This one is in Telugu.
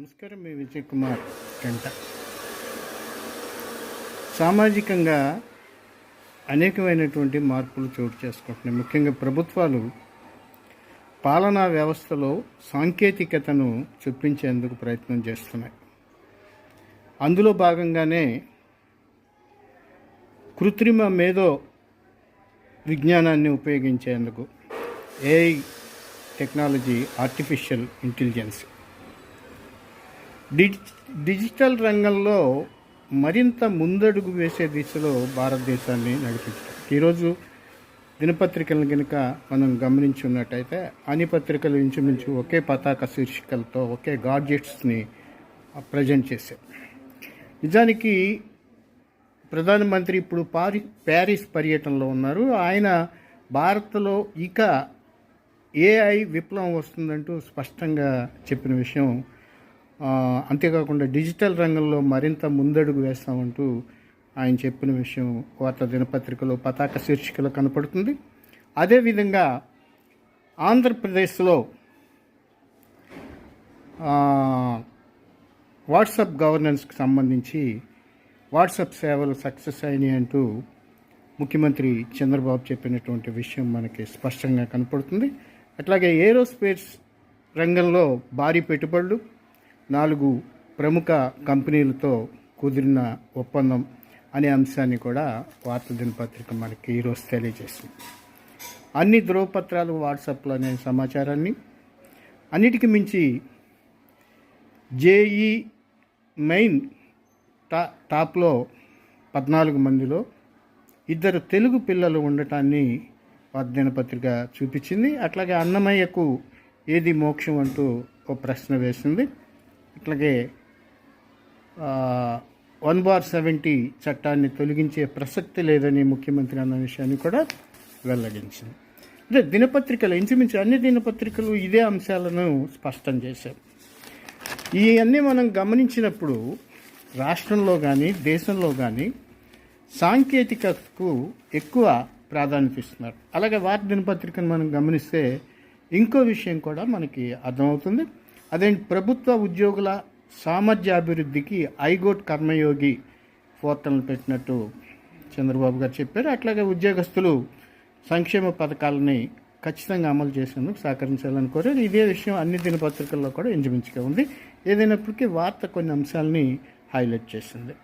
నమస్కారం మీ విజయ్ కుమార్ గంట సామాజికంగా అనేకమైనటువంటి మార్పులు చోటు చేసుకుంటున్నాయి. ముఖ్యంగా ప్రభుత్వాలు పాలనా వ్యవస్థలో సాంకేతికతను చొప్పించేందుకు ప్రయత్నం చేస్తున్నాయి. అందులో భాగంగానే కృత్రిమ మేధో విజ్ఞానాన్ని ఉపయోగించేందుకు ఏఐ టెక్నాలజీ ఆర్టిఫిషియల్ ఇంటెలిజెన్స్ డిజి డిజిటల్ రంగంలో మరింత ముందడుగు వేసే దిశలో భారతదేశాన్ని నడిపించారు ఈరోజు దినపత్రికలను కనుక మనం గమనించి ఉన్నట్టయితే అన్ని పత్రికలు ఇంచుమించు ఒకే పతాక శీర్షికలతో ఒకే గాడ్జెట్స్ని ప్రజెంట్ చేశారు నిజానికి ప్రధానమంత్రి ఇప్పుడు పారి ప్యారిస్ పర్యటనలో ఉన్నారు. ఆయన భారత్లో ఇక ఏఐ విప్లవం వస్తుందంటూ స్పష్టంగా చెప్పిన విషయం అంతేకాకుండా డిజిటల్ రంగంలో మరింత ముందడుగు వేస్తామంటూ ఆయన చెప్పిన విషయం వార్తా దినపత్రికలో పతాక శీర్షికలో కనపడుతుంది. అదేవిధంగా ఆంధ్రప్రదేశ్లో వాట్సాప్ గవర్నెన్స్కి సంబంధించి వాట్సాప్ సేవలు సక్సెస్ అయినాయి అంటూ ముఖ్యమంత్రి చంద్రబాబు చెప్పినటువంటి విషయం మనకి స్పష్టంగా కనపడుతుంది. అట్లాగే ఏరోస్పేస్ రంగంలో భారీ పెట్టుబడులు నాలుగు ప్రముఖ కంపెనీలతో కుదిరిన ఒప్పందం అనే అంశాన్ని కూడా వార్తా దినపత్రిక మనకి ఈరోజు తెలియజేసింది అన్ని ధ్రువపత్రాలు వాట్సాప్లో అనే సమాచారాన్ని. అన్నిటికి మించి జేఈ మెయిన్ టా టాప్లో పద్నాలుగు మందిలో ఇద్దరు తెలుగు పిల్లలు ఉండటాన్ని వార్తా దినపత్రిక చూపించింది. అట్లాగే అన్నమయ్యకు ఏది మోక్షం అంటూ ఒక ప్రశ్న వేసింది. అట్లాగే వన్ బార్ సెవెంటీ చట్టాన్ని తొలగించే ప్రసక్తి లేదని ముఖ్యమంత్రి అన్న విషయాన్ని కూడా వెల్లడించింది. అంటే దినపత్రికలు ఇంచుమించు అన్ని దినపత్రికలు ఇదే అంశాలను స్పష్టం చేశాయి. ఇవన్నీ మనం గమనించినప్పుడు రాష్ట్రంలో కానీ దేశంలో కానీ సాంకేతికతకు ఎక్కువ ప్రాధాన్యత ఇస్తున్నారు. అలాగే వార్త దినపత్రికను మనం గమనిస్తే ఇంకో విషయం కూడా మనకి అర్థమవుతుంది. అదేంటి ప్రభుత్వ ఉద్యోగుల సామర్థ్యాభివృద్ధికి ఐగోట్ కర్మయోగి పోర్టల్ని పెట్టినట్టు చంద్రబాబు గారు చెప్పారు. అట్లాగే ఉద్యోగస్తులు సంక్షేమ పథకాలని ఖచ్చితంగా అమలు చేసేందుకు సహకరించాలని కోరారు. ఇదే విషయం అన్ని దినపత్రికల్లో కూడా ఇంచుమించుగా ఉంది. ఏదైనప్పటికీ వార్త కొన్ని అంశాలని హైలైట్ చేసింది.